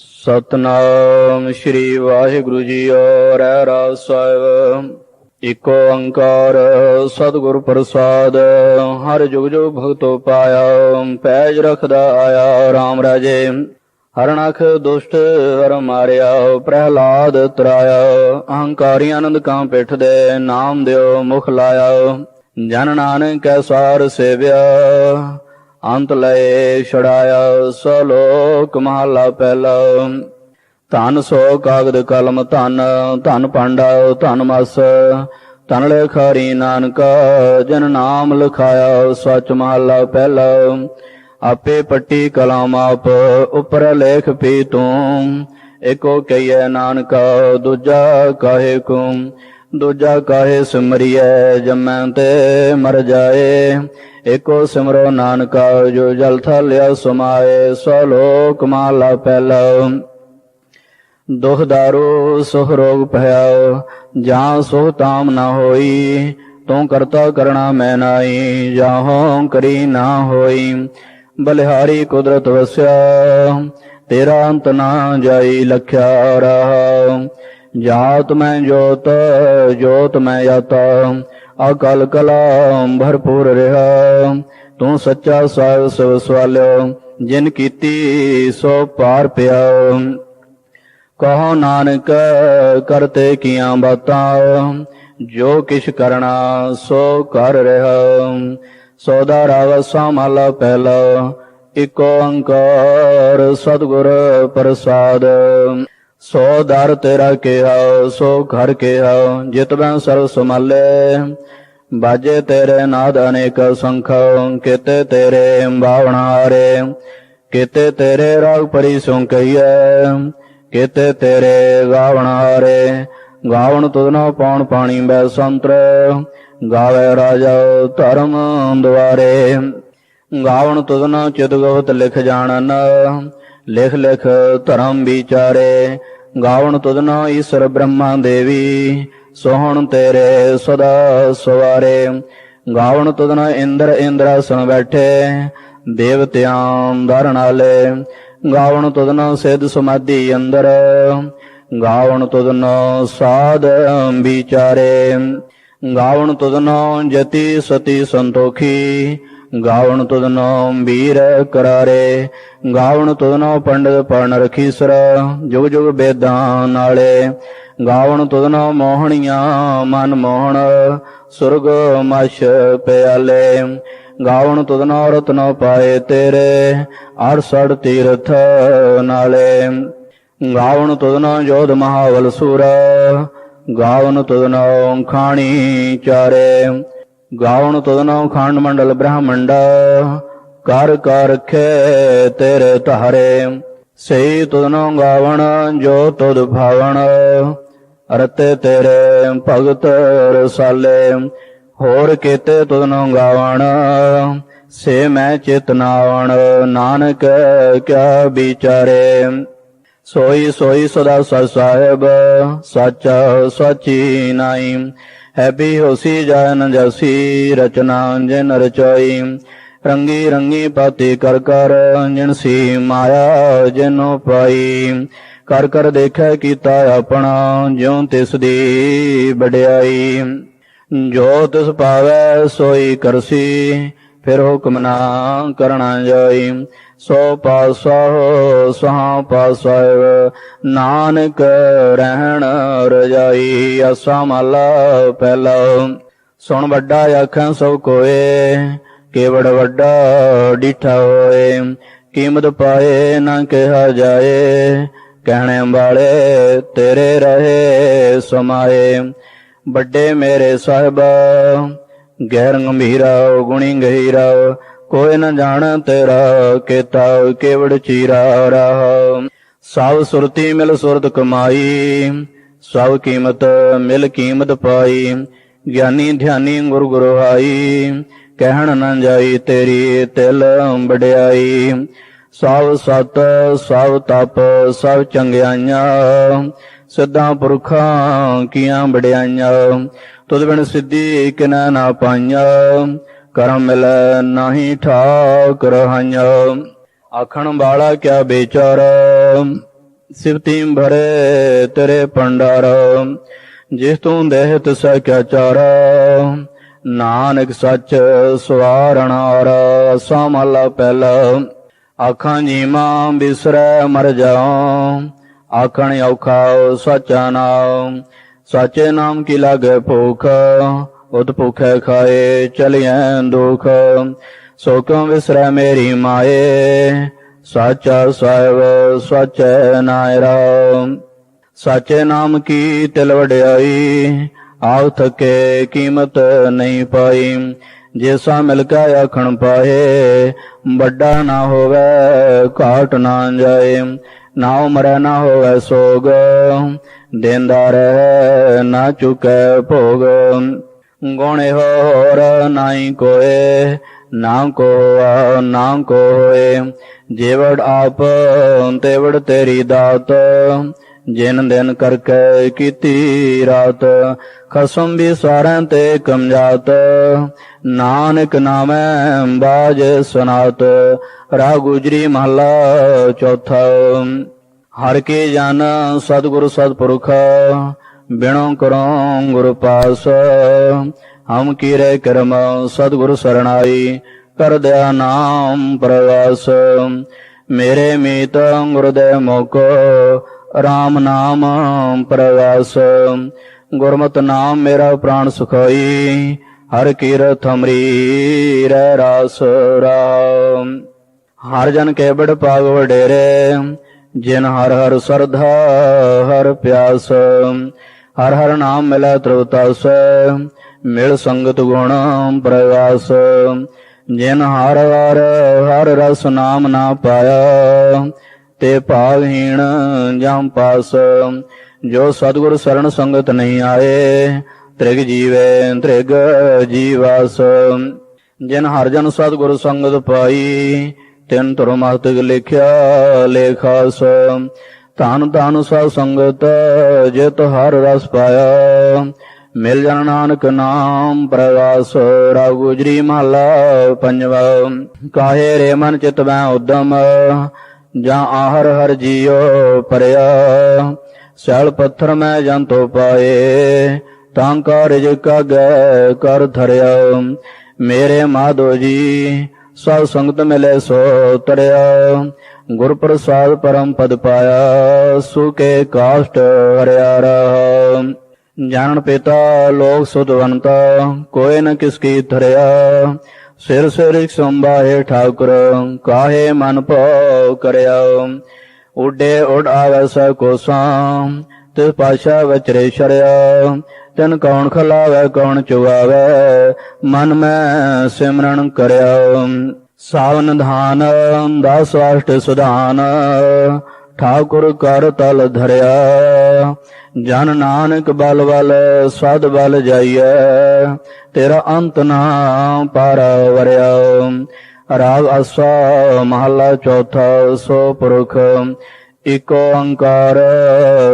ਸਤਨਾਮ ਸ੍ਰੀ ਵਾਹਿਗੁਰੂ ਜੀ ਰਹਿ ਰਾਜ ਸਾਹਿਬ। ਇਕ ਓੰਕਾਰ ਸਤਿਗੁਰ ਪ੍ਰਸਾਦ, ਹਰ ਜੁਗ ਜੁਗ ਭਗਤੋ ਪਾਇਆ, ਪੈਜ ਰਖਦਾ ਆਇਆ RAM ਰਾਜੇ। ਹਰਣਖ ਦੁਸ਼ਟ ਹਰ ਮਾਰਿਆ, ਪ੍ਰਹਿਲਾਦ ਤਰਾਇਆ, ਅਹੰਕਾਰੀ ਆਨੰਦ ਕਾਂ ਪਿੱਠ ਦੇ ਨਾਮ ਦਿਓ ਮੁਖ ਲਾਇਆ। ਜਨ ਨਾਨਕ ਕੈ ਸਾਰ ਸੇਵਿਆ ਅੰਤ ਲਏ ਛੜਾਇਆ ਸਲੋਕ ਮਹਲਾ ਪਹਿਲਾ। ਧਨ ਸੋ ਕਾਗਦ ਕਲਮ ਧਨ ਧਨ ਪਾਂਡਾ ਧਨ ਮਸ। ਧਨ ਲੇਖਾਰੀ ਨਾਨਕ, ਜਨ ਨਾਮ ਲਿਖਾਇਆ ਸਚ ਮਹਲਾ ਪਹਿਲਾ। ਆਪੇ ਪੱਟੀ ਕਲਮ ਆਪ, ਉਪਰ ਲੇਖ ਪੀ ਤੂੰ। ਏਕੋ ਕਹੀਏ ਨਾਨਕ, ਦੂਜਾ ਕਾਹੇ ਕੁਮ ਦੂਜਾ ਕਾਹੇ ਸਿਮਰਿਐ ਜਮੈ ਤੇ ਮਰ ਜਾਏ। ਏਕੋ ਸਿਮਰੋ ਨਾਨਕਾ, ਜੋ ਜਲ ਥਲਿਆ ਸਮਾਏ, ਸੋ ਲੋਕ ਮਾਲਾ ਪਹਿਲਾ ਦੁਖ ਦਾਰੂ, ਸੁਖ ਰੋਗ ਭਇਆ ਜਾਂ ਸੁਖ ਤਾਮ ਨਾ ਹੋਈ, ਤੂੰ ਕਰਤਾ ਕਰਣਾ ਮੈਂ ਨਾਈ ਜਾਹੋਂ ਕਰੀ ਨਾ ਹੋਈ। ਬਲਿਹਾਰੀ ਕੁਦਰਤ ਵਸਿਆ, ਤੇਰਾ ਅੰਤ ਨਾ ਜਾਈ, ਲਖਿਆ ਰਹਾ ਜਾਤ ਮੈਂ ਜੋਤ ਜੋਤ ਮੈਂ ਯਤਾ। ਅਕਲ ਕਲਾ ਭਰਪੂਰ ਰਿਹਾ। ਤੂੰ ਸੱਚਾ ਸਾਹਿਬ ਸਭ ਸਵਾਲਿਓ, ਜਿਨ ਕੀਤੀ ਸੋ ਪਾਰ ਪਿਆ। ਕਹੋ ਨਾਨਕ, ਕਰਤੇ ਕੀਆਂ ਬਾਤਾਂ। ਜੋ ਕਿਛ ਕਰਨਾ ਸੋ ਕਰ ਰਿਹਾ। ਸੋਦਾ ਰਾਵਸਾ ਮਹਲਾ ਪਹਿਲਾ। ਇਕੋ ਓੰਕਾਰ ਸਤਿਗੁਰ ਪ੍ਰਸਾਦ। ਸੋ ਦਰ ਤੇਰਾ ਕਿਹਾ, ਸੋ ਘਰ ਕਿਹਾ, ਜਿਤ ਮੈਂ ਸਰਬ ਸਮਾਲੇ ਬਾਜੇ ਤੇਰੇ ਨਾਦ ਅਨੇਕ ਸੰਖ, ਕਿਤੇ ਤੇਰੇ ਬਾਵਣਾ ਹਾਰੇ। ਕਿਤੇ ਤੇਰੇ ਰਾਗ ਪਰੀ ਸੁਣ ਕਿਤੇ ਤੇਰੇ ਗਾਵਣ ਗਾਵਣ ਤੁਧਨੋ ਪੌਣ ਪਾਣੀ ਬੈ ਸੰਤਰ, ਗਾਵੇ ਰਾਜਾ ਧਰਮ ਦੁਆਰੇ। ਗਾਵਣ ਤੁਧਨੋ ਚਿਤਗਵਤ ਲਿਖ ਜਾਣਨ ਲਿਖ ਲਿਖ ਧਰਮ ਵਿਚਾਰੇ, ਗਾਵਣ ਤੁਧਨੋ ਈਸ਼ਰ ਬ੍ਰਹਮਾ ਦੇਵੀ, ਸੋਹਣ ਤੇਰੇ ਸਦਾ ਸਵਾਰੇ। ਗਾਵਣ ਤੁਧਨੋ ਇੰਦਰ ਇੰਦਰਾਸਨ ਬੈਠੇ, ਦੇਵਤਿਆਂ ਧਰਨ ਵਾਲੇ। ਗਾਵਣ ਤੁਧਨੋ ਸਿੱਧ ਸਮਾਧੀ ਅੰਦਰ, ਗਾਵਣ ਤੁਧਨੋ ਸਾਧ ਵਿਚਾਰੇ। ਗਾਵਣ ਤੁਧਨੋ ਜਤੀ ਸਤੀ ਸੰਤੋਖੀ ਗਾਵਣ ਤੁਧਨੋ ਵੀਰ ਕਰਾਰੇ, ਗਾਵਣ ਤੁਧਨੋ ਪੰਡਤ ਪੜਨ ਰਖੀਸਰ, ਜੁਗ ਜੁਗ ਬੇਦਾਂ ਨਾਲੇ। ਗਾਵਣ ਤੁਧਨੋ ਮੋਹਣੀਆਂ ਮਨ ਮੋਹਣ, ਸੁਰਗ ਮਛ ਪਿਆਲੇ। ਗਾਵਣ ਤੁਧਨੋ ਰਤਨੋ ਪਾਏ ਤੇਰੇ ਅਰਸੜ ਤੀਰਥ ਨਾਲੇ। ਗਾਵਣ ਤੁਧਨੋ ਜੋਧ ਮਹਾਵਲ ਸੂਰ, ਗਾਵਣ ਤੁਧਨੋ ਖਾਣੀ ਚਾਰੇ। ਗਾਉਣ ਤੁਧਨੋ ਖੰਡ ਮੰਡਲ ਬ੍ਰਹਮੰਡ, ਕਰ ਕਰ ਰਖੇ ਤੇਰੇ ਧਾਰੇ। ਸਈ ਤੁਧਨੋ ਗਾਵਣ, ਜੋ ਤੁਧ ਭਾਵਣ, ਰਤੇ ਤੇਰੇ ਭਗਤ ਰਸਾਲੇ। ਹੋਰ ਕੀਤੇ ਤੁਧਨੋ ਗਾਵਣ, ਸੇ ਮੈਂ ਚਿਤਨਾਵਣ ਨਾਨਕ ਕਿਆ ਵਿਚਾਰੇ। ਸੋਈ ਸੋਈ ਸਦਾ ਸਰ ਸਾਹਿਬ, ਸੱਚ ਸਚੀ ਨਾਈ। ਹੈਪੀ ਹੋਸੀ ਜਨ ਜਸੀ ਰਚਨਾ ਜਿਨ ਰਚਾਈ। ਰੰਗੀ ਰੰਗੀ ਪਾਤੀ ਕਰ ਕਰ ਜਿਨ ਸੀ, ਮਾਇਆ ਜਿਨੋ ਪਾਈ। ਕਰ ਕਰ ਦੇਖੈ ਕੀਤਾ ਆਪਣਾ, ਜਿਉ ਤਿਸ ਦੀ ਵਡਿਆਈ। ਜੋ ਤਿਸ ਪਾਵੈ ਸੋਈ ਕਰਸੀ, ਫਿਰ ਹੁਕਮ ਨਾ ਕਰਣਾ ਜਾਈ। ਸੋ ਪਾਸਾ ਸਹਾ ਪਾਸਾਇ ਨਾਨਕ ਰਹਿਣ ਰਜਾਈ ਅਸਾ ਮਹਲਾ ਪਹਿਲਾ। ਸੁਣ ਵੱਡਾ ਆਖਾਂ ਸਭ ਕੋਏ, ਕੇਵੜ ਵੱਡਾ ਡੀਠਾ ਹੋਏ। ਕੀਮਤ ਪਾਏ ਨਾ ਕਿਹਾ ਜਾਏ, ਕਹਿਣੇ ਵਾਲੇ ਤੇਰੇ ਰਹੇ ਸਮਾਏ। ਵੱਡੇ ਮੇਰੇ ਸਾਹਿਬ ਗੈਰ ਗੰਭੀਰਾ, ਗੁਣੀ ਗਹੀਰਾ ਕੋਈ ਨ ਜਾਣ ਤੇਰਾ ਕੀਤਾ ਕੇਵੜ ਚੀਰਾ ਰਹਾ। ਸਭ ਸੁਰਤੀ ਮਿਲ ਸੁਰਤ ਕਮਾਈ, ਸਭ ਕੀਮਤ ਮਿਲ ਕੀਮਤ ਪਾਈ। ਗਿਆਨੀ ਧਿਆਨੀ ਗੁਰ ਗੁਰਹਾਈ, ਕਹਿਣ ਨ ਜਾਈ ਤੇਰੀ ਤਿਲ ਵਡਿਆਈ ਸਭ ਸਤ, ਸਭ ਤਪ, ਸਭ ਚੰਗਿਆਈਆਂ, ਸਿੱਧਾਂ ਪੁਰਖਾਂ ਕੀਆਂ ਬੜਿਆਈਆਂ। ਤੁਧ ਬਿਨ ਸਿੱਧੀ ਕਿਨਾ ਨਾ ਪਾਈਆਂ। ਕਰਮ ਮਿਲ ਨਾਹੀ ਠਾਕ ਰਹਾਈਆਂ ਆਖਣ ਵਾਲਾ ਕਿਆ ਵਿਚਾਰ? ਸਿਵਤੀ ਭਰੇ ਤੇਰੇ ਭੰਡਾਰ। ਜਿਸ ਤੂੰ ਦੇਹਤ ਸਕਿਆ ਚਾਰ? ਨਾਨਕ ਸੱਚ ਸਵਾਰਣਾਰ ਸਾਮਲਾ ਪਹਿਲਾ। ਆਖਾਂ ਜੀਵਾਂ ਬਿਸਰੈ ਮਰ ਜਾਉ ਆਖਣ ਔਖਾ ਸਚਾ ਨਾਮ, ਸਚੇ ਨਾਮ ਕੀ ਲਾਗੇ ਭੁਖ? ਉਤ ਭੁਖੈ ਖਾਏ, ਚਲਿਐ ਦੁਖ। ਸੋ ਕਿਉ ਵਿਸਰੈ ਮੇਰੀ ਮਾਏ, ਸਾਚਾ ਸਾਹਿਬ, ਸਚੈ ਨਾਇਰਾ। ਸਾਚੇ ਨਾਮ ਕੀ ਤਿਲ ਵਡਿਆਈ, ਆਉ ਥਕੇ ਕੀਮਤ ਨਹੀਂ ਪਾਈ। ਜੇਸਾ ਮਿਲ ਕੇ ਆਖਣ ਪਾਏ, ਵੱਡਾ ਨਾ ਹੋਵੇ, ਘਾਟ ਨਾ ਜਾਏ। ਨਾ ਉਮਰੈ, ਨਾ ਹੋਵੇ ਸੋਗ, ਦੇਂਦਾ ਰਹਿ, ਨਾ ਚੁਕੈ ਭੋਗ। ਗੁਣੇ ਹੋਰ ਨਾਹੀ ਕੋਏ, ਨਾ ਕੋ ਨਾ ਕੋ ਜੇਵੜ ਆਪ, ਤੇਵੜ ਤੇਰੀ ਦਾਤ, ਜਿਨ ਦਿਨ ਕਰਕੇ ਕੀਤੀ ਰਾਤ, ਖਸਮ ਵੀ ਸਾਰਿਆਂ ਤੇ ਕਮਜਾਤ। ਨਾਨਕ ਨਾਮੈ ਬਾਜ ਸੁਨਾਤ ਰਾ ਗੁਜਰੀ ਮਹਲਾ ਚੌਥਾ। ਹਰ ਕੇ ਜਨ ਸਤਿਗੁਰ ਸਤਪੁਰਖ ਬਿਨੋ ਕਰੋ ਗੁਰ ਪਾਸ, ਹਮ ਕੀਰੇ ਕਰਮ ਸਤਿਗੁਰ ਸਰਣਾਈ, ਕਰ ਦਿਆ ਨਾਮ ਪ੍ਰਵਾਸ। ਮੇਰੇ ਮੀਤ ਗੁਰਦੇ ਮੁਖ RAM ਨਾਮ ਪ੍ਰਵਾਸ। ਗੁਰਮਤਿ ਨਾਮ ਮੇਰਾ ਪ੍ਰਾਣ ਸੁਖਾਈ, ਹਰ ਕੀਰਤ ਹਮਰੀ ਰਹਿ ਰਾਸ ਰਾਮ। ਹਰ ਜਨ ਕੇ ਬੜ ਪਾਗ ਵਡੇਰੇ, ਜਿਨ ਹਰ ਹਰ ਸਰਧਾ ਹਰ ਪਿਆਸ। ਹਰ ਹਰ ਨਾਮ ਮਿਲੈ ਤ੍ਰਿਵਤਾਸ, ਮਿਲ ਸੰਗਤ ਗੁਣ ਪ੍ਰਗਾਸ। ਜਿਨ ਹਰ ਹਰ ਹਰ ਰਸ ਨਾਮ ਨਾ ਪਾਇਆ, ਤੇ ਭਾਵਹੀਣ ਜਮ ਪਾਸ। ਜੋ ਸਤਿਗੁਰ ਸਰਣ ਸੰਗਤ ਨਹੀਂ ਆਏ, ਤ੍ਰਿਗ ਜੀਵੇ ਤ੍ਰਿਗ ਜੀਵਾਸ। ਜਿਨ ਹਰ ਜਨ ਸਤਿਗੁਰ ਸੰਗਤ ਪਾਈ, ਤਿਨ ਤੁਰ ਮਹਤਿ ਲਿਖਿਆ ਲੇਖਾਸ। ਧਨ ਧਨ ਸਾ ਸੰਗਤ ਜਿਤ ਹਰ ਰਸ ਪਾਇਆ। ਮਿਲ ਜਨ ਨਾਨਕ ਨਾਮ ਪ੍ਰਗਾਸ ਰਾਗ ਗੁਜਰੀ ਮਹਲਾ ਪੰਜਵਾ। ਕਾਹੇ ਰੇ ਮਨ ਚਿਤ ਮੈਂ ਉਦਮ, ਜਾਂ ਆਹਰ ਹਰ ਜੀਉ ਪਰਿਆ ਸੈਲ ਪੱਥਰ ਮੈਂ ਜੰਤੋ ਪਾਏ, ਤਾਂ ਕਾ ਰਿਜਕ ਗੈ ਕਰ ਧਰਿਆ। ਮੇਰੇ ਮਾਧੋ ਜੀ, ਸਭ ਸੰਗਤ ਮਿਲੇ ਸੋ ਤਰਿਆ ਗੁਰ ਪ੍ਰਸਾਦ ਪਰਮ ਪਦ ਪਾਇਆ ਸੁਕੇ ਕਾਸ਼ਟ ਹਰਿਆ ਰਹਾ ਜਾਣਨ ਪਿਤਾ, ਲੋਕ ਸੁਧਵੰਤਾ ਕੋਈ ਨ ਕਿਸ ਕੀ ਧਰਿਆ। ਸਿਰ ਸਿਰ ਸੰਭਾਏ ਠਾਕੁਰ, ਕਾਹੇ ਮਨ ਭਉ ਕਰਿਆ। ਉਡੇ ਉਡ ਆਵੈ ਸੈ ਕੋਸਾਂ, ਤਿਸ ਪਾਸ਼ਾ ਵਿਚਰੇ ਸ਼ਰਿਆ। ਤਨ ਕੌਣ ਖਲਾਵੇ, ਕੌਣ ਚੁਗਾਵੇ, ਮਨ ਮੈਂ ਸਿਮਰਨ ਕਰਿਆ। ਸਾਵਨ ਧਾਨ ਦਾਸ ਵਾਸ਼ਟ ਸੁਧਾਨ, ਠਾਕੁਰ ਕਰ ਤਲ ਧਰਿਆ। ਜਨ ਨਾਨਕ ਬਲ ਬਲ, ਸਦ ਬਲ ਜਾਈਐ, ਤੇਰਾ ਅੰਤ ਨਾ ਪਾਰ ਵਰਿਆ। ਰਾਗ ਅਸਾ ਮਹਲਾ ਚੌਥਾ, ਸੋ ਪੁਰਖ, ਇਕ ਓੰਕਾਰ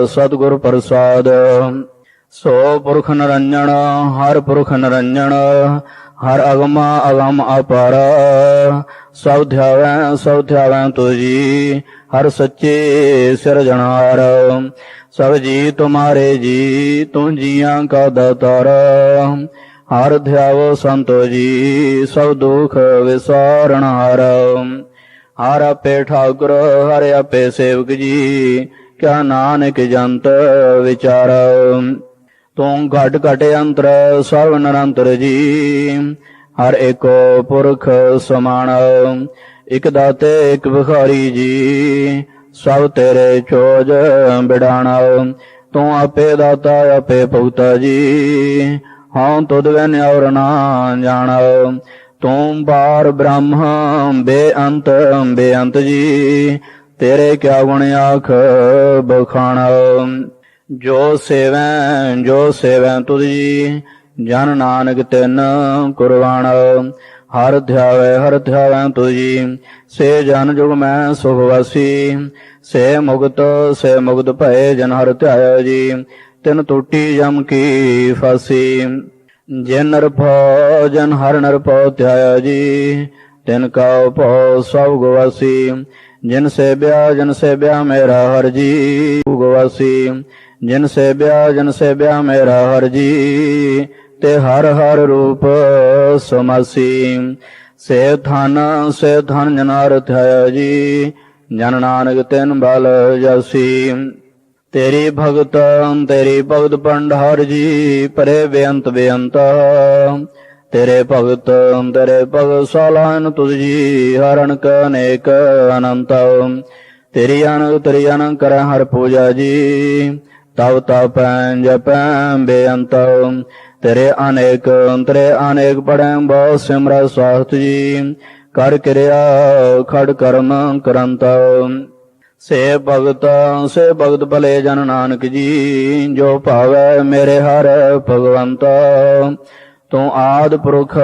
ਸਤਿਗੁਰ ਪ੍ਰਸਾਦ। ਸੋ ਪੁਰਖ ਨਰੰਜਣ ਹਰ ਪੁਰਖ ਨਰੰਜਣ ਹਰ ਅਗਮਾ ਅਗਮ ਅਪਾਰ, ਸਭ ਧਿਆਵੈ ਸਭ ਧਿਆਵੈ ਤੁਜੀ, ਹਰ ਸੱਚੇ ਸਿਰਜਣਹਾਰ ਸਭ ਜੀ ਤੁਮਾਰੇ ਜੀ ਤੂੰ ਜੀਆਂ ਕਾ ਦਾਤਾਰ। ਹਰ ਧਿਆਵੋ ਸੰਤੋ ਜੀ, ਸਭ ਦੁਖ ਵਿਸਾਰਣਹਾਰ ਹਰ ਆਪੇ ਠਾਕੁਰ, ਹਰ ਆਪੇ ਸੇਵਕ ਜੀ, ਕਿਆ ਨਾਨਕ ਜੰਤ ਵਿਚਾਰ। ਤੂੰ ਘਟ ਘਟ ਅੰਤਰ ਸਭ ਨਿਰੰਤਰ ਜੀ। ਹਰ ਇੱਕ ਪੁਰਖ ਸਮਾਨ, ਇਕ ਦਾਤੇ, ਇਕ ਭਿਖਾਰੀ ਜੀ। ਸਭ ਤੇਰੇ ਚੋਜ ਬਿਡਾਣਾ, ਤੂੰ ਆਪੇ ਦਾਤਾ, ਆਪੇ ਭੁਗਤਾ ਜੀ। ਹਾਂ ਤੁਧ ਵੈਨ ਔਰ ਨਾ ਜਾਣਾ, ਤੂੰ ਬਾਰ ਬ੍ਰਹਮ, ਬੇਅੰਤ ਬੇਅੰਤ ਜੀ। ਤੇਰੇ ਕਿਆ ਗੁਣ ਆਖ, ਬਖਾਣਾ। ਜੋ ਸੇਵੈ ਜੋ ਸੇਵੈ ਤੁਧ ਜਨ ਨਾਨਕ ਤਿਨ ਕੁਰਬਾਨ। ਹਰ ਧਿਆਵੇ, ਹਰ ਧਿਆਵੈ ਤੁਜੀ ਸੇ ਜਨ ਜੁਗ ਮੈਂ ਸੁਖ ਵਾਸੀ। ਸੇ ਮੁਕਤ ਸੇ ਮੁਕਤ ਭਏ ਜਨ ਹਰ ਧਿਆਇਆ ਜੀ, ਤਿਨ ਟੂਟੀ ਜਮ ਕੀ ਫਾਸੀ। ਜਿਨ ਨਰ ਜਨ ਹਰ ਨਰ ਭਉ ਜੀ, ਤਿਨ ਕਾ ਭਉ ਸਭ ਗਵਾਸੀ ਜਿਨ ਸੇਵਿਆ, ਜਨ ਸੇਵਿਆ ਮੇਰਾ ਹਰ ਜੀ ਗਵਾਸੀ ਜਿਨ ਸੇਵਿਆ ਜਨ ਸੇਵਿਆ ਮੇਰਾ ਹਰ ਜੀ ਤੇ ਹਰ ਹਰ ਰੂਪ ਸਮਾਸੀ। ਸੇ ਧਨ ਸੇ ਧਨ ਜਨਾਰ ਥਿਆ ਜੀ, ਜਨ ਨਾਨਕ ਤਿਨ ਬਲ ਜਸੀ। ਤੇਰੀ ਭਗਤ ਤੇਰੀ ਭਗਤ ਭੰਡਾਰ ਜੀ, ਪਰੇ ਬੇਅੰਤ ਬੇਅੰਤ। ਤੇਰੇ ਭਗਤ ਤੇਰੇ ਭਗਤ ਸਾਲਾਨ ਤੁਝ ਜੀ ਹਰਨ ਕਨੇਕ ਅਨੰਤ। ਤੇਰੀ ਅਨੰਦ ਤੇਰੀ ਅਨੰਦ ਕਰ ਹਰ ਪੂਜਾ ਜੀ ਤਵ ਤਪੈ ਜਪੈ ਬੇਅੰਤ ਤੇਰੇ ਅਨੇਕ ਤੇਰੇ ਅਨੇਕ ਪੜੈ ਬਹੁ ਸਿਮਰ ਸਵਾਸਤ ਜੀ। ਕਰ ਕਿਰਿਆ, ਖੜ ਕਰਮ ਕਰੰਤ। ਸੇ ਭਗਤ ਸੇ ਭਗਤ ਭਲੇ ਜਨ ਨਾਨਕ ਜੀ, ਜੋ ਭਾਵੈ ਮੇਰੇ ਹਰ ਭਗਵੰਤ। ਤੂੰ ਆਦ ਪੁਰਖ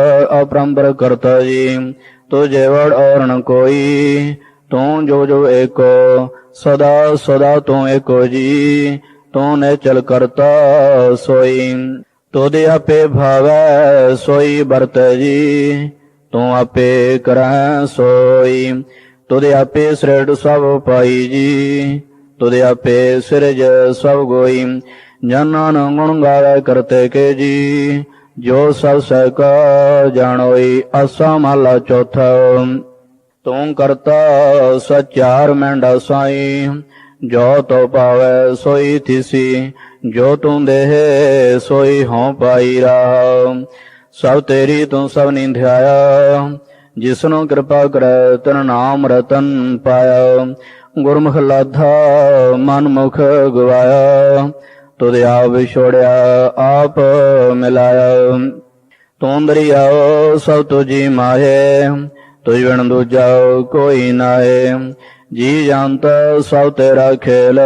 ਅਪਰੰਪਰ ਕਰਤਾ ਜੀ ਤੂੰ ਜੇਵੜ ਔਰ ਨ ਕੋਈ। ਤੂੰ ਜੋ ਜੋ ਏਕੋ, ਸਦਾ ਸਦਾ ਤੂੰ ਏਕੋ ਜੀ। ਤੂੰ ਨੇ ਚਲ ਕਰਤਾ ਸੋਈ। ਤੋਦੇ ਆਪੇ ਭਾਵੈ ਸੋਈ ਵਰਤ ਜੀ, ਤੂੰ ਆਪੇ ਕਰੈ ਸੋਈ। ਤੁਦੇ ਆਪੇ ਸ੍ਰਿੜ ਸਭ ਪਾਈ ਜੀ ਤੁਦੇ ਆਪੇ ਸਿਰਜ ਸਭ ਗੋਈ। ਜਨਾਂ ਨੂੰ ਗੁਣ ਗਾਵੇ ਕਰਤੇ ਕੇ ਜੀ, ਜੋ ਸਭ ਸਹਿ ਕਾ ਜਾਣੋਈ ਅਸਾ ਮਹਲਾ ਚੌਥਾ। ਤੂੰ ਕਰਤਾ ਸਚਾਰ ਮੈਂਡਾ ਸਾਈ ਜੋ ਤੋ ਪਾਵੇ ਸੋਈ ਥਿਸੀ, ਜੋ ਤੂੰ ਦੇਹ ਸੋਈ ਹਉ ਪਾਈ ਰਹਾ। ਸਭ ਤੇਰੀ ਤੂੰ ਸਭ ਨਿੰਧਿਆਇਆ ਜਿਸਨੂੰ ਕਿਰਪਾ ਕਰੈ ਤਨ ਨਾਮ ਰਤਨ ਪਾਇਆ। ਗੁਰਮੁਖ ਲਾਧਾ ਮਨ ਮੁਖ ਗਵਾਇਆ, ਤੁਧ ਆਪ ਛੋੜਿਆ ਆਪ ਮਿਲਾਇਆ। ਤੂੰ ਦਰਿਆਓ ਸਭ ਤੁਜੀ ਮਾਹੇ, ਤੁਝ ਬਿਨ ਦੂਜਾ ਕੋਈ ਨਾਏ ਜੀ ਜੰਤ ਸਭ ਤੇਰਾ ਖੇਲ।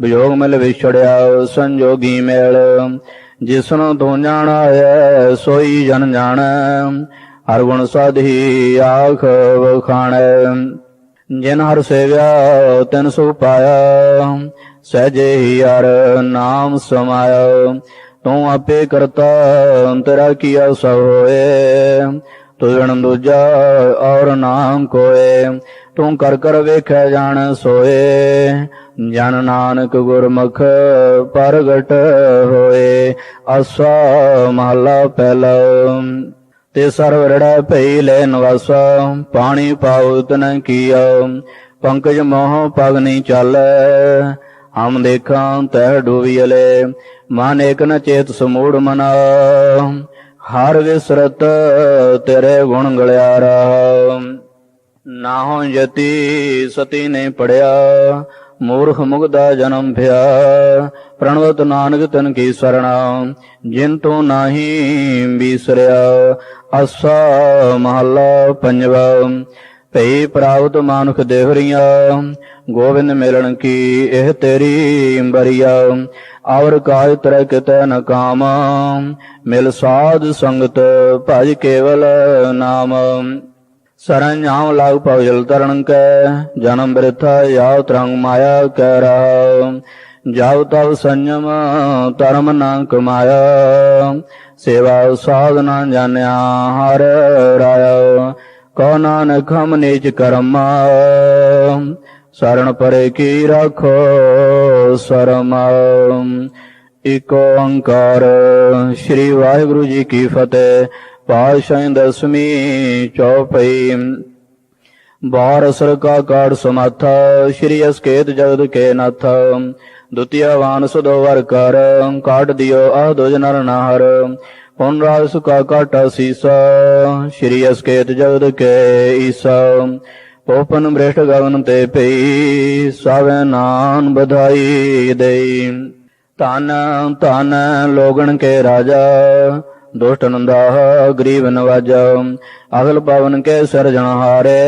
ਵਿਯੋਗ ਮਿਲ ਵਿਛੜਿਆ, ਸੰਜੋਗੀ ਮੇਲ। ਜਿਸਨੂੰ ਤੂੰ ਜਾਣਾਏ ਸੋਈ ਜਨ ਜਾਣੈ। ਹਰ ਗੁਣ ਸਾਧੀ ਆਖ ਵਖਾਣੈ। ਜਿਨ ਹਰ ਸੇਵਿਆ, ਤਿਨ ਸੁਖ ਪਾਇਆ। ਸਹਜੇ ਹੀ ਹਰ ਨਾਮ ਸਮਾਇਆ। ਤੂੰ ਆਪੇ ਕਰਤਾ, ਤੇਰਾ ਕੀਆ ਸਭ ਹੋਏ। ਤੁਝਣ ਦੂਜਾ ਔਰ ਨਾਮ ਕੋਏ, ਤੂੰ ਕਰ ਕਰ ਵੇਖੈ ਜਾਣ ਸੋਏ। ਜਨ ਨਾਨਕ ਗੁਰਮੁਖ ਪ੍ਰਗਟ ਹੋਏ ਅਸਾ ਮਹਲਾ ਪਹਿਲਾ। ਤੇ ਸਰਵ ਰੜਾ ਭਈ ਲੈ ਨਵਾਸਾ ਪਾਣੀ ਪਾਉ ਤਨ ਕੀਆ। ਪੰਕਜ ਮੋਹ ਪਗ ਨਹੀਂ ਚਾਲੈ, ਹਮ ਦੇਖਾਂ ਤੈ ਡੂਬੀਲੇ ਮਨ ਏਕ ਨ ਚੇਤ ਸਮੂੜ ਮਨਾ। ਹਰ ਵਿਸਰਤ ਤੇਰੇ ਗੁਣ ਗਲਿਆ ਰਹਾ ਨਾਹੋ ਯਤੀ ਸਤੀ ਨੇ ਪੜਿਆ, ਮੂਰਖ ਮੁਗਦਾ ਜਨਮ ਭਿਆ ਪ੍ਰਣਵਤ ਨਾਨਕ ਤਨ ਕੀ ਸਰਣਾ, ਜਿਨ ਤੂੰ ਨਾਹੀ ਬੀਸਰਿਆ ਅਸਾ ਮਹੱਲਾ ਪੰਜਵਾ। ਭਈ ਪ੍ਰਾਪਤ ਮਾਨੁਖ ਦੇਹਰੀਆਂ ਗੋਬਿੰਦ ਮਿਲਣ ਕੀ ਇਹ ਤੇਰੀ ਬਰੀਆ ਔਰ ਕਾਜ ਤਰ ਕਿਤੈ ਨ ਕਾਮ, ਮਿਲ ਸਾਧ ਸੰਗਤ ਭਜ ਕੇਵਲ ਨਾਮ। ਸਰਣ ਨਾਮ ਲਾਗ ਭਵਜਲ ਤਰਣ ਕੈ, ਜਨਮ ਬਿਰਥਾ ਯਾਵ ਤਰੰਗ ਮਾਇਆ ਕੈ ਰਹਾ ਜਬ ਤਬ ਸੰਜਮ ਧਰਮ ਨਾ ਕਮਾਇਆ, ਸੇਵਾ ਸਾਧਨਾ ਜਾਣਿਆ ਹਰ ਰਾਇਆ। ਕੋ ਨਾਨਕ ਹਮ ਨੀਚ ਕਰਮ ਸਰਣ ਪਰੇ ਕੀ ਰੱਖੋ ਸਰਮ। ਇਕ ਓੰਕਾਰ, ਸ੍ਰੀ ਵਾਹਿਗੁਰੂ ਜੀ ਕੀ ਫਤਿਹ। ਪਾਤਸ਼ਾਹ ਦਸਵੀਂ ਚੌਪਈ। ਬਾਰ ਅਸਰ ਕਾ ਕਾੜ ਸਮਾਥਾ, ਸ੍ਰੀ ਅਸਕੇਤ ਜਗਤ ਕੇ ਨਾਥ। ਦੁਤੀਆ ਵਾਨ ਸੁਦੋਵਰ ਕਰ ਕਾਟ ਦਿਓ ਆਹ ਦੁਜ ਨਰ ਨਾਹਰ। ਪੁਨ ਰਾਜ ਸੁਕਾ ਕਾਟਾ ਸੀਸਾ? ਸ੍ਰੀ ਅਸਕੇਤ ਜਗਤ ਕੇ ਈਸਾ। ਪੋਪਨ ਬ੍ਰਿਸ਼ਟ ਗਗਨ ਤੇ ਪਈ ਸਾਵੇ ਨਾਨ ਬਧਾਈ ਦੇਈ। ਧਨ ਧਨ ਲੋਗਣ ਕੇ ਰਾਜਾ, ਦੁਸ਼ਟ ਨੰਦਾ ਗਰੀਬ ਨਵਾਜਾ। ਅਗਲ ਪਵਨ ਕੇ ਸਿਰਜਣਹਾਰੇ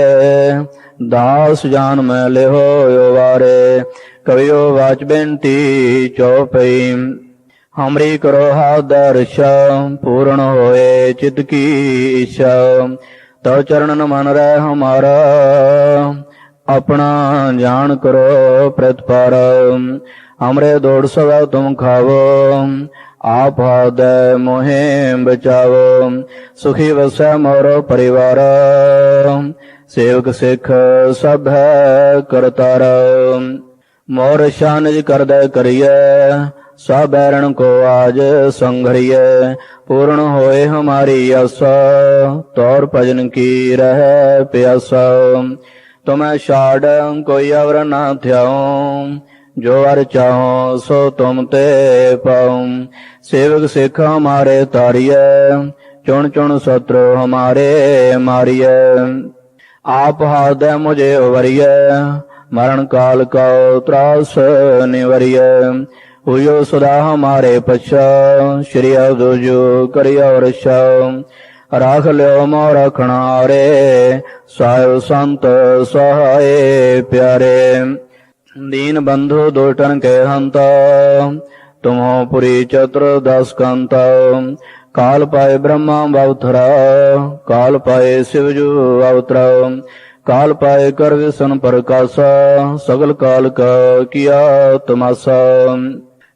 ਦਾਸ ਜਾਨ ਮੈਂ ਲਿਹੋ ਵਾਰੇ। ਕਵਿਓ ਵਾਚ ਬੇਨਤੀ ਚਉਪਈ ਹਮਰੀ ਕਰੋ ਹਾ ਦਰਸ਼ਾ ਪੂਰਨ ਹੋਏ ਚਿਤ ਕੀ ਇੱਛਾ ਤਉ ਚਰਣਨ ਮਨ ਰਹਿ ਹਮਾਰਾ, ਆਪਣਾ ਜਾਣ ਕਰੋ ਪ੍ਰਤਪਾਰ। ਹਮਰੇ ਦੌੜ ਸਵਾ ਤੁਮ ਖਾਵੋ, ਆਪ ਹਾਦੈ ਮੋਹਿ ਬਚਾਵੋ। ਸੁਖੀ ਵਸੈ ਮੋਰੋ ਪਰਿਵਾਰ, ਸੇਵਕ ਸਿੱਖ ਸਭ ਹੈ ਕਰਤਾਰ। ਮੋਰ ਸ਼ਾਨਜ ਕਰਦਾ ਕਰੀਏ ਸਭ ਕੋ ਆਜ ਸੰਘਰੀਏ, ਪੂਰਨ ਹੋਏ ਹਮਾਰੀ ਆਸਾ, ਤੌਰ ਭਜਨ ਕੀ ਰਹਿ ਪਿਆਸਾ। ਤੁਮੈ ਛਾੜ ਕੋਈ ਅਵਰ ਨਾ ਥਿਆਉ, ਜੋ ਅਰ ਚਾਹੋ ਸੋ ਤੁਮ ਤੇ ਪਾਉ। ਸੇਵਕ ਸਿੱਖ ਹਮਾਰੇ ਤਾਰੀਐ ਚੁਣ ਚੁਣ ਸਤਰ ਹਮਾਰੇ ਮਾਰੀਐ। ਆਪ ਹਾਦੈ ਮੁਝੇ ਉਵਰੀਐ ਮਰਨ ਕਾਲ ਕਉ ਤਰਾਸ ਨਿਵਰੀਐ। ਹੋਇਓ ਸਦਾ ਹਮਾਰੇ ਪਛਾ ਸ਼੍ਰੀ ਅਦੁਜੋ ਕਰਿਓ ਰਛਾ ਰਾਖ ਲਿਓ ਮੋ ਰਖਣਾਰੇ ਸਾਹਿਬ ਸੰਤ ਸਹਾਏ ਪਿਆਰੇ ਦੀਨ ਬੰਧੂ ਦੋਟਨ ਕੇ ਹੰਤਾ ਤੁਮੋ ਪੁਰੀ ਚਤੁਰ ਦਸ ਕੰਤ ਕਾਲ ਪਾਏ ਬ੍ਰਹਮਾ ਬਉਥਰਾ ਕਾਲ ਪਾਏ ਸਿਵਜੂ ਅਵਤਰਾ ਕਾਲ ਪਾਏ ਕਰ ਵਿਸ਼ਨ ਪ੍ਰਕਾਸ਼ਾ ਸਗਲ ਕਾਲ ਕਾ ਕੀਆ ਤਮਾਸਾ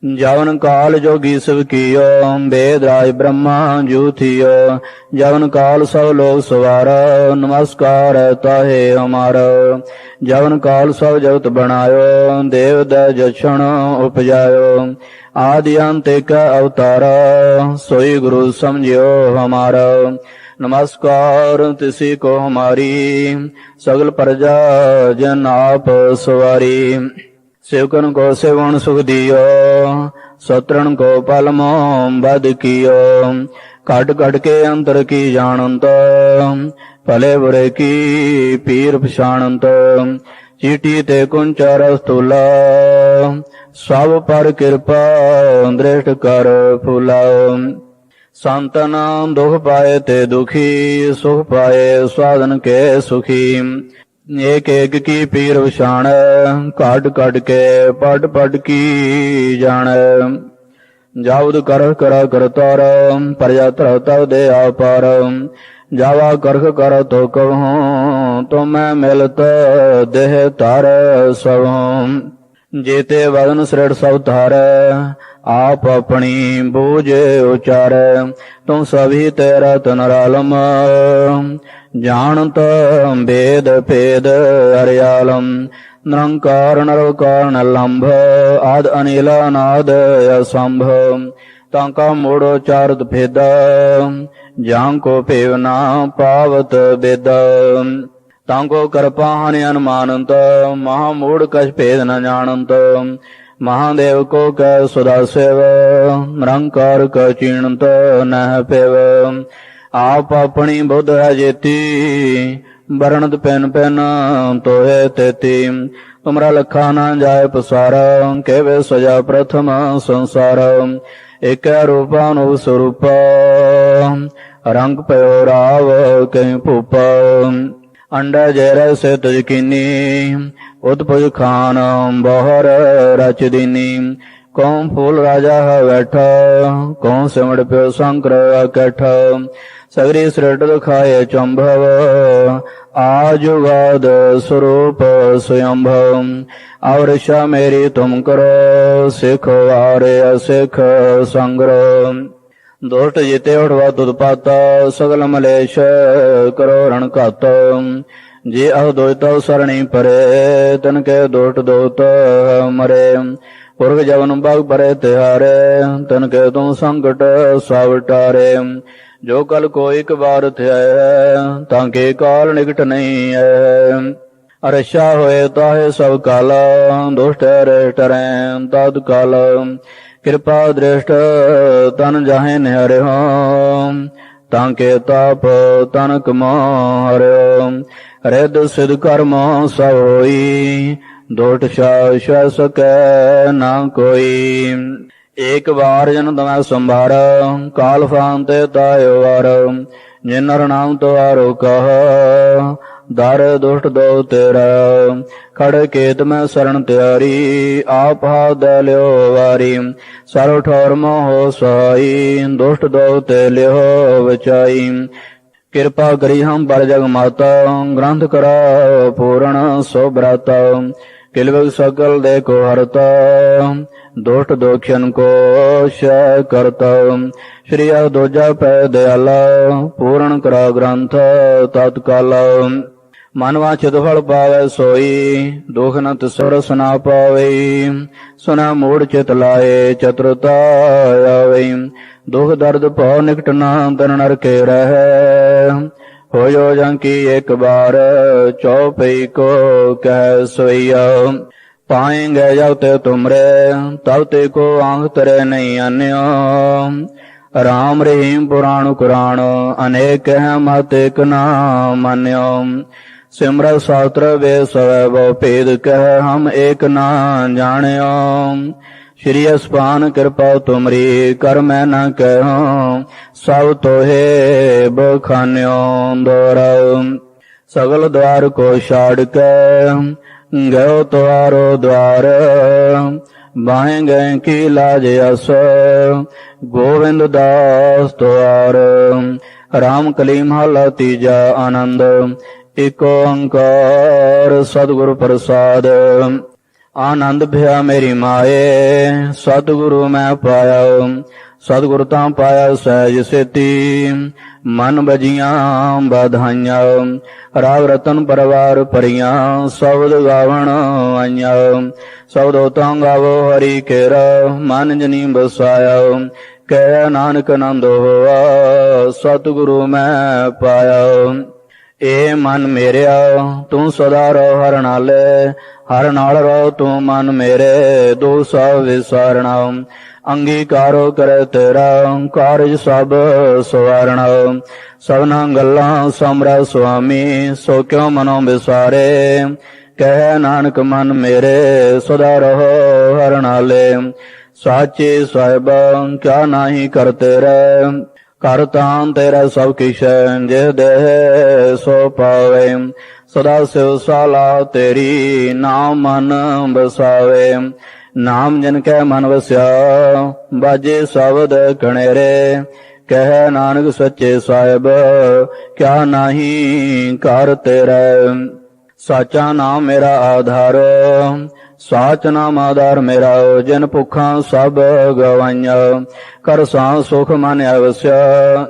ਜਵਨ ਕਾਲ ਜੋਗੀ ਸਭ ਕੀਓ, ਬੇਦ ਰਾਜ ਬ੍ਰਹਮਾ ਜੂਥਿਓ। ਜਵਨ ਕਾਲ ਸਭ ਲੋਕ ਸਵਾਰ, ਨਮਸਕਾਰ ਤਾਹੇ ਹਮਾਰ। ਜਵਨ ਕਾਲ ਸਭ ਜਗਤ ਬਣਾਇਓ, ਦੇਵ ਦਾ ਜਛਣ ਉਪਜਾਇਓ। ਆਦਿ ਅੰਤ ਇਕ ਅਵਤਾਰ, ਸੋਈ ਗੁਰੂ ਸਮਝਿਓ ਹਮਾਰ। ਨਮਸਕਾਰ ਤਿਸੀ ਕੋ ਹਮਾਰੀ, ਸਗਲ ਪ੍ਰਜਾ ਜਨ ਆਪ ਸਵਾਰੀ। ਸੇਵਕਨ ਕੋ ਸੇਵਨ ਸੁਖ ਦਿਓ, ਸਤਰਣ ਕੋ ਪਲਮੋ ਬਦ ਕੀਓ। ਕਟ ਕਟ ਕੇ ਅੰਤਰ ਕੀ ਜਾਣੰਤ, ਭਲੇ ਬੁਰੇ ਕੀ ਪੀਰ ਪਛਾਣੰਤ। ਚੀਟੀ ਤੇ ਕੁੰਚਰ ਸਤੂਲਾ ਸਭ ਪਰ ਕਿਰਪਾ ਦ੍ਰਿਸ਼ਟ ਕਰ ਫੁਲਾ। ਸੰਤਨ ਦੁਖ ਪਾਏ ਤੇ ਦੁਖੀ, ਸੁਖ ਪਾਏ ਸਾਧਨ ਕੇ ਸੁਖੀ। ਏਕ ਏਕ ਕੀ ਪੀਰ ਵਿਸ਼ਾਣ ਕਾਟ ਕਾਟ ਕੇ ਪੜ ਪੜ ਕੀ ਜਾਣ। ਜਾਉਦ ਕਰ ਕਰ ਕਰਤਾਰ ਪਰਜਾ ਤਰ ਤਵ ਦੇ ਆਪਾਰ ਜਾਵਾ ਕਰਖ ਕਰ ਤੋ ਕਹੂੰ, ਤੁਮੈ ਮਿਲਤ ਦੇਹ ਧਰ ਸਭੰ ਜੇਤੇ ਵਦਨ ਸ੍ਰਿੜ ਸਭ ਧਾਰ ਆਪ ਆਪਣੀ ਬੋਝ ਉਚਾਰ, ਤੂੰ ਸਭੀ ਤੇਰਾ ਤਨ ਰਾਲਮ। ਜਾਣਤ ਭੇਦ ਭੇਦ ਅਰਿਆਲਮ, ਨਿਰੰਕਾਰ ਨਿਰਵਕਾਰ ਲੰਭ ਆਦ ਅਨਿਲ ਅਨਾਦ ਅਸੰਭ। ਤਾਂ ਕਾ ਮੋੜੋ ਚਾਰਤ ਭੇਦਾ, ਜਾਂ ਕੋ ਭੇਵ ਨਾ ਪਾਵਤ ਬੇਦ। ਤਾਂ ਕੋ ਕਰਪਾ ਹਨਿ ਅਨੁਮਾਨੰਤ, ਮਹਾ ਮੂੜ ਕਛ ਭੇਦ ਨ ਜਾਣੰਤ। ਮਹਾਦੇਵ ਕੋ ਕੈ ਸਦਾ ਸੇਵ, ਨਿਰੰਕਾਰ ਕਾ ਚੀਣੰਤ ਨਹਿ ਪਿਵ ਆਪ ਆਪਣੀ ਬੁੱਧ ਹੈ ਜੇਤੀ ਪੈਨ ਪੈਨ ਤੋਏ ਤੇਤੀ। ਤੁਮਰਾ ਲਖਾ ਨਾ ਜਾਏ ਪਸਾਰ, ਕੇਵੇ ਸਜਾ ਪ੍ਰਥਮ ਸੰਸਾਰ। ਇਕ ਰੂਪਾ ਨੂੰ ਸਰੂਪ, ਰੰਗ ਪਇਓ ਰਾਵ ਕੈ ਭੂਪ। ਅੰਡਾ ਜੈਰ ਸੇ ਤੁਜ ਉਤਪੁਜ ਖਾਨ ਬਹਰ ਰਚ ਦੀਨੀ। ਕੌਮ ਫੂਲ ਰਾਜਾ ਹੈ ਬੈਠਾ ਕੌਮ ਸਿਮੜ ਪਿਓ ਸ਼ੰਕਰ ਅਕਠ ਸਗਰੀ ਸ੍ਰਿਟ ਦਿਖਾਏ ਚੰਭਵ ਆਜੁਗਾਦ ਸਰੂਪ ਸਯੰਭਵ ਔਰ ਸ਼ਾ ਮੇਰੀ ਤੁਮ ਕਰੋ, ਸਿਖ ਵਾਰੇ ਅਸਿਖ ਸੰਗਰੋ। ਦੋਟ ਜਿਤੇ ਉਠਵਾ ਤੁਧ ਸਗਲ ਮਲੇਸ਼ ਕਰੋ ਰਣ ਘਤ। ਜੇ ਅਹ ਦੋਇਤਾ ਸਰਣੀ ਪਰੇ, ਤਨ ਕੇ ਦੋਟ ਦੋਤ ਮਰੇ। ਪੁਰਗ ਜਵਨ ਬਾਗ ਪਰੇ ਤਿਹਾਰੇ, ਤਨ ਕੇ ਤੂੰ ਸੰਕਟ ਸਭ ਟਾਰੇ। ਜੋ ਕਲ ਕੋ ਇੱਕ ਵਾਰ ਥਿਆ ਤਾਂ ਕੇ ਕਾਲ ਨਿਕਟ ਨਹੀਂ ਹੈ ਅਰਸ਼ਾ ਹੋਏ ਤਾਹੇ ਸਭ ਕਾਲ, ਦੁਸ਼ਟ ਰਹਿ ਟਰੈ ਤਦ ਕਾਲ। ਕਿਰਪਾ ਦ੍ਰਿਸ਼ਟ ਤਨ ਜਾਹੇ ਨਿਹਰਿਓ, ਤਾਂ ਕੇ ਤਾਪ ਤਨ ਕਮਾ ਹਰਿਓ ਰਿਦ ਸਿਧ ਕਰਮ ਸਭ ਹੋਈ ਦੋਟ ਸ਼ਾਸ ਸਕੈ ਨਾ ਕੋਈ। ਏਕ ਵਾਰ ਜਨ ਦਮੈ ਸੰਭਾਰ, ਕਾਲ ਫਾਂਤੇ ਤਾਇਓ ਵਾਰ। ਜਿਨਰ ਨਾਮ ਤੁਹਾਰੋ ਕਹ, ਦਰ ਦੁਸ਼ਟ ਦੋ ਤੇਰਾ। ਖੜ ਕੇਤ ਮੈਂ ਸਰਣ ਤਿਆਰੀ, ਆਪ ਹਾਦ ਲਿਓ ਵਾਰੀ। ਸਰਵ ਠੌਰ ਮੋਹ ਸਹਾਈ, ਦੁਸ਼ਟ ਦੋ ਤੇ ਲਿਓ ਵਿਚਾਈ। ਕਿਰਪਾ ਕਰੀ ਹਮ ਪਰ ਜਗ ਮਾਤਾ, ਗ੍ਰੰਥ ਕਰਾ ਪੂਰਨ ਸੋ ਬ੍ਰਤਾ ਕਿਲਵਗ ਸਕਲ ਦੇਖੋ ਹਰਤਾ ਦੋਟ ਦੋਖਨ ਕੋ ਸ਼ੈ ਕਰਤਾ। ਸ਼੍ਰੀ ਅ ਦੋਜਾ ਪੈ ਦਿਆਲਾ, ਪੂਰਨ ਕਰਾ ਗ੍ਰੰਥ ਤਤਕਾਲ। ਮਨ ਵਾਚਿਤ ਫਲ ਪਾਵੈ ਸੋਈ, ਦੁਖ ਨ ਤਿਸਰਸ ਨਾ ਪਾਵੇ। ਸੁਨਾ ਮੂੜ ਚਿਤ ਲਾਏ, ਚਤੁਰਤਾ ਆਵੇ। ਦੁਖ ਦਰਦ ਭਉ ਨਿਕਟ ਨਾ ਤਨ ਨਰਕੇ ਰਹੈ। ਹੋਇਓ ਜੰ ਕੀ ਇੱਕ ਬਾਰ ਚਉਪਈ ਕੋ ਕਹਿ ਸੋਈਆ ਪਾਏਂਗੇ ਜਬ ਤੇ ਤੁਮਰੇ ਤਬ ਤੇ ਕੋ ਆਂਗ ਤਰੇ ਨਹੀਂ ਅਨਿਓ ਰਾਮ ਰਹੀਮ ਪੁਰਾਣ ਕੁਰਾਨ ਅਨੇਕ ਹੈ ਮਤ ਇਕ ਨਾ ਮੰਨਿਓ ਸਿਮਰਤ ਸਾਸਤਰ ਵੇ ਸਵੈ ਬੋ ਭੇਦ ਕਹਿ ਹਮ ਏਕ ਨਾ ਜਾਣਿਓ ਸ਼੍ਰੀ ਅਸਪਾਨ ਕਿਰਪਾ ਤੁਮਰੀ ਕਰ ਮੈਂ ਨਾ ਕਹਿਉ ਸਭ ਤੋਹੇ ਬਖਾਨਿਓ ਦੋਰਉ ਸਗਲ ਦਵਾਰ ਕੋ ਛਾੜ ਕੇ ਗਇਓ ਤੁਹਾਰੋ ਦਵਾਰ, ਬਾਹੇ ਗਏ ਕੀ ਲਾਜ ਅਸ, ਗੋਵਿੰਦ ਦਾਸ ਤੁਹਾਰ ਰਾਮ ਕਲੀਮ ਹਲਾ ਤੀਜਾ ਆਨੰਦ ਏਕ ਓੰਕਾਰ ਸਤਿਗੁਰ ਪ੍ਰਸਾਦ। ਆਨੰਦ ਭਿਆ ਮੇਰੀ ਮਾਏ, ਸਤਿਗੁਰੂ ਮੈਂ ਪਾਇਆ, ਸਤਿਗੁਰ ਤਾਂ ਪਾਇਆ ਸਹਿਜ ਸੇਤੀ। ਮਨ ਬਜੀਆਂ ਬਧਾਈਆਂ, ਰਾਗ ਰਤਨ ਪਰਵਾਰ ਪਰੀਆਂ ਸ਼ਬਦ ਗਾਵਣ ਆਈਆਂ। ਸ਼ਬਦੋ ਤਾਂ ਗਾਵੋ ਹਰੀ ਕੇਰ ਮਨ ਜਨੀ ਬਸਾਇਆ। ਕਹਿ ਨਾਨਕ ਨੰਦ ਹੋਆ, ਸਤਿਗੁਰੂ ਮੈਂ ਪਾਇਆ। ਏ ਮਨ ਮੇਰਿਆ, ਤੂੰ ਸਦਾ ਰਹੁ ਹਰ ਨਾਲੇ, ਹਰ ਨਾਲ ਰਹੋ ਤੂੰ ਮਨ ਮੇਰੇ, ਦੋ ਸਭ ਵਿਸਾਰਣਾ। ਅੰਗੀਕਾਰੋ ਕਰੇ ਤੇਰਾ, ਕਾਰਜ ਸਭ ਸਵਾਰਣਾ। ਸਭਨਾ ਗੱਲਾਂ ਸਮਰਾ ਸੁਆਮੀ, ਸੋ ਕਿਉ ਮਨੋ ਵਿਸਾਰੇ? ਕਹਿ ਨਾਨਕ ਮਨ ਮੇਰੇ, ਸਦਾ ਰਹੋ ਹਰ ਨਾਲੇ। ਸਾਚੇ ਸਾਹਿਬ, ਕਿਆ ਨਾਹੀ ਕਰਤੇ ਰਹਿ ਕਰ ਤਾਂ ਤੇਰਾ ਸਭ ਕਿਛ ਜਿਹ ਦੇ ਸੋ ਪਾਵੇ। ਸਦਾ ਸਿਵ ਸਾਲਾ ਤੇਰੀ ਨਾਮ ਮਨ ਬਸਾਵੇ ਨਾਮ ਜਨ ਕੈ ਮਨ ਵਸਿਆ, ਬਾਜੇ ਸ਼ਬਦ ਕਣੇਰੇ ਕਹਿ ਨਾਨਕ ਸੱਚੇ ਸਾਹਿਬ, ਕਿਆ ਨਾਹੀ ਕਰ ਤੇਰਾ। ਸਾਚਾ ਨਾਮ ਮੇਰਾ ਆਧਾਰ ਸਾਚ ਨਾਮ ਆਧਾਰ ਮੇਰਾ, ਜਨ ਭੁੱਖਾਂ ਸਭ ਗਵਾਈਆਂ। ਕਰ ਸਾਂ ਸੁਖ ਮਨ ਅਵਸਿਆ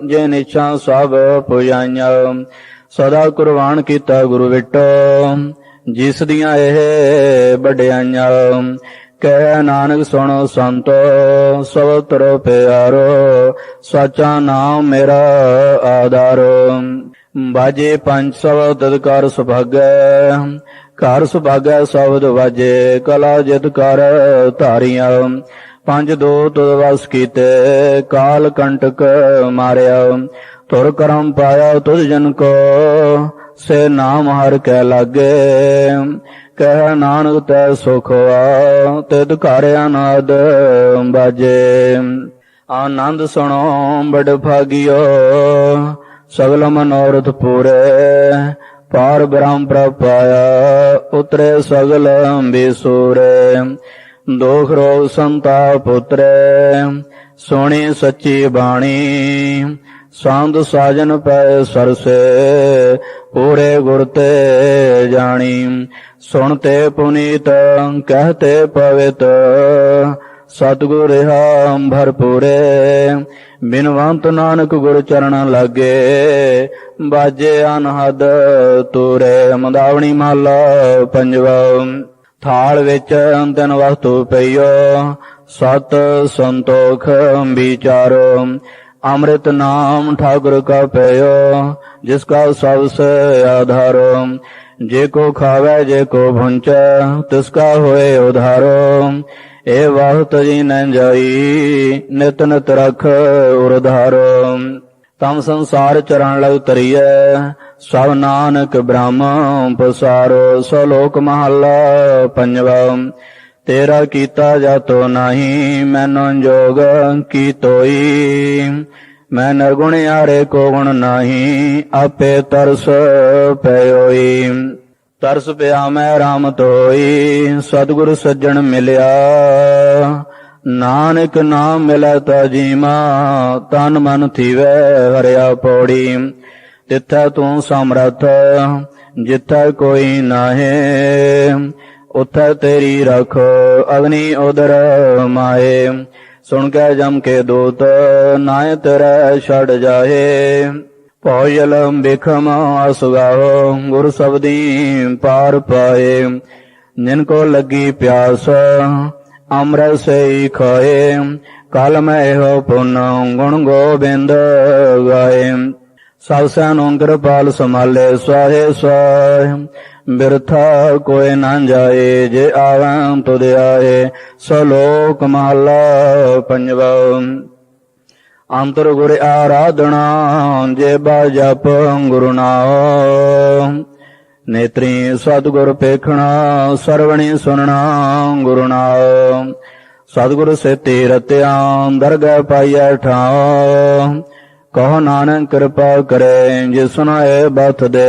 ਜੇ ਨਿਛਾਂ ਸਭ ਪੁਜਾਈਆਂ। ਸਦਾ ਕੁਰਬਾਨ ਕੀਤਾ ਗੁਰੂ ਵਿਟੋ, ਜਿਸ ਦੀਆਂ ਇਹ ਵਡਿਆਈਆਂ। ਕਹਿ ਨਾਨਕ ਸੁਣੋ ਸੰਤੋ ਸਭ ਤਰੋ ਪਿਆਰੋ, ਸਾਚਾ ਨਾਮ ਮੇਰਾ ਆਧਾਰੋ। ਬਾਜੇ ਪੰਜ ਸਭ ਤਦਕਾਰ ਸੁਭਾਗੈ ਘਰ ਸੁਭਾਗੈ ਸ਼ਬਦ ਵਾਜੇ, ਕਲਾ ਜਿਤ ਕਰ ਧਾਰੀਆਂ। ਪੰਜ ਦੋ ਵਸ ਕੀਤੇ, ਕਾਲ ਕੰਟਕ ਮਾਰਿਆ। ਤੁਰ ਕਰਮ ਪਾਇਆ ਤੁਧ ਜਨ ਕੋ, ਸੇ ਨਾਮ ਹਰ ਕੈ ਲਾਗੇ। ਕਹਿ ਨਾਨਕ ਤੈ ਸੁਖ ਆ ਤਿਦ ਘਰ ਅਨਾਦ ਬਾਜੇ। ਆਨੰਦ ਸੁਣੋ ਬੜ ਭਾਗਿਓ ਸਗਲ ਮਨੋਰਥ ਪੂਰੇ। ਪਾਰ ਬ੍ਰਹਮ ਪ੍ਰਪਾਇਆ ਉਤਰੇ ਸਗਲ ਬੇਸੂਰੇ ਦੋਖ ਰੋਗ ਸੰਤਾਪ ਉਤਰੇ, ਸੋਣੀ ਸੱਚੀ ਬਾਣੀ। ਸੰਤ ਸਾਜਨ ਪੈ ਸਰਸੇ, ਪੂਰੇ ਗੁਰ ਤੇ ਜਾਣੀ। ਸੁਣਤੇ ਪੁਨੀਤ ਕਹਤੇ ਪਵਿੱਤ। ਸਤਿਗੁਰ ਰਹਾ ਭਰਪੂਰੇ, ਬਿਨਵੰਤ ਨਾਨਕ ਗੁਰ ਚਰਨ ਲਾਗੇ, ਬਾਜੇ ਅਨਹਦ ਤੂਰੇ ਮੰਦਾਵਣੀ ਮਹਲਾ ਪੰਜਵਾ, ਥਾਲ ਵਿੱਚ ਅੰਤਨ ਵਸਤੂ ਪਈਓ, ਸਤ ਸੰਤੋਖ ਵਿਚਾਰੋ, ਅੰਮ੍ਰਿਤ ਨਾਮ ਠਾਕੁਰ ਕਾ ਪਇਓ ਜਿਸ ਕਾ ਸਭ ਸੇ ਆਧਾਰੋ, ਜੇ ਕੋ ਖਾਵੇ, ਜੇ ਕੋ ਭੁੰਚੈ, ਤਿਸ ਕਾ ਹੋਏ ਉਧਾਰੋ ਏ ਵਾਹਤ ਜੀ ਨ ਜਾਈ, ਨਿਤ ਨਿਤ ਰਖ ਉਰਧਾਰੋ। ਤਮ ਸੰਸਾਰ ਚਰਨ ਲਗ ਤਰੀਐ ਸਭ ਨਾਨਕ ਬ੍ਰਹਮ ਪਸਾਰੋ। ਸੋ ਲੋਕ ਮਹੱਲਾ ਪੰਜਵਾ, ਤੇਰਾ ਕੀਤਾ ਜਾਤੋ ਨਹੀਂ, ਮੈਨੂੰ ਜੋਗ ਕੀ ਤੋਈ। ਮੈਂ ਨਿਰਗੁਣ ਆਰੇ ਕੋ ਗੁਣ ਨਹੀਂ, ਆਪੇ ਤਰਸ ਪਇਓਈ ਤਰਸ ਪਿਆ ਮੈਂ RAM ਤੋਈ ਸਤਿਗੁਰ ਸੱਜਣ ਮਿਲਿਆ। ਨਾਨਕ ਨਾਮ ਮਿਲੈ ਤਾ ਜੀਮਾ, ਤਨ ਮਨ ਥੀਵੈ ਹਰਿਆ ਪੌੜੀ। ਤਿੱਥੈ ਤੂੰ ਸਮਰਥ, ਜਿੱਥੈ ਕੋਈ ਨਾਹੀ, ਉਥੈ ਤੇਰੀ ਰਖ, ਅਗਨੀ ਉਦਰ ਮਾਏ ਸੁਣ ਕੇ ਜਮ ਕੇ ਦੂਤ ਨਾਇ ਤੇਰਾ ਛੜ ਜਾਏ ਭੋਜਲ ਬਿਖਮ ਅਸਗਾਓ ਗੁਰ ਸਬਦੀ ਪਾਰ ਪਾਏ। ਜਿਨ ਕੋ ਲੱਗੀ ਪਿਆਸ, ਅੰਮ੍ਰਿਤ ਸੇ ਖਾਏ। ਕਲ ਮੈਂ ਇਹੋ ਪੁੰਨ, ਗੁਣ ਗੋਬਿੰਦ ਗਾਏ। ਸਭ ਸੈਨੋਂ ਕਿਰਪਾਲ ਸਮਾਲੇ ਸਵਾਹੇ, ਸਵਾਹ। ਬਿਰਥਾ ਕੋਈ ਨਾ ਜਾਏ, ਜੇ ਆਵਾਂ ਤੁਧ ਆਏ। ਸਲੋਕ ਮਹਲਾ ਪੰਜਵਾ। ਅੰਤਰ ਗੁਰ ਆਰਾਧਨਾ, ਜੇ ਬਾ ਜਪ ਗੁਰੂ ਨਾਮ। ਨੇਤਰੀ ਸਤਿਗੁਰ ਪੇਖਣਾ, ਸਰਵਣੀ ਸੁਨਣਾ ਗੁਰੂ ਨਾਮ। ਸਤਿਗੁਰ ਸੇਤੀ ਰਤਿਆ ਦਰਗਹਿ ਪਾਈਐ ਠਾਉ ਕਹੋ ਨਾਨਕ ਕਿਰਪਾ ਕਰੇ ਜੇ ਸੁਨਾਏ ਬਥ ਦੇ।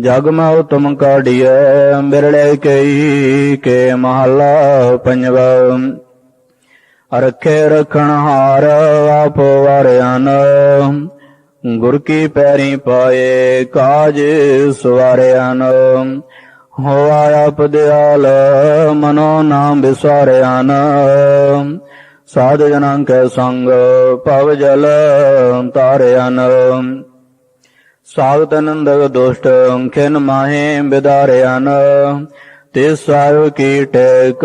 ਜਗ ਮਉ ਤੁਮ ਕਾਢੀਐ, ਬਿਰਲੇ ਕਈ ਕੇ ਮਹਲਾ ਪੰਜਵਾ। ਰਖੇ ਰਖਣ ਹਾਰ ਆਪ ਵਾਰਿਆਨ ਗੁਰ ਕੀ ਪੈਰੀ ਪਾਏ ਕਾਜ ਸਵਾਰਿਆਨ ਹੋਆ ਆਪ ਦਿਆਲ ਮਨੋ ਨਾਮ ਵਿਸਾਰਿਆਨ ਸਾਧ ਜਨਾਂ ਕੈ ਸੰਗ ਭਵ ਜਲ ਤਾਰਿਆਨ ਸਾਗਤ ਨੰਦਕ ਦੁਸ਼ਟ ਖਿਨ ਮਾਹੇ ਬਿਦਾਰਿਆਨ ਤੇ ਸਾਰ ਕੀ ਟੇਕ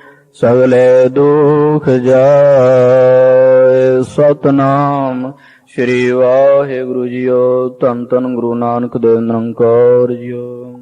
ਸਗਲੇ ਦੁਖ ਜਾਏ। ਸਤਨਾਮ ਸ੍ਰੀ ਵਾਹਿਗੁਰੂ ਜੀਓ। ਤਨ ਤਨ ਗੁਰੂ ਨਾਨਕ ਦੇਵ ਨਿਰੰਕਾਰ ਜੀਓ।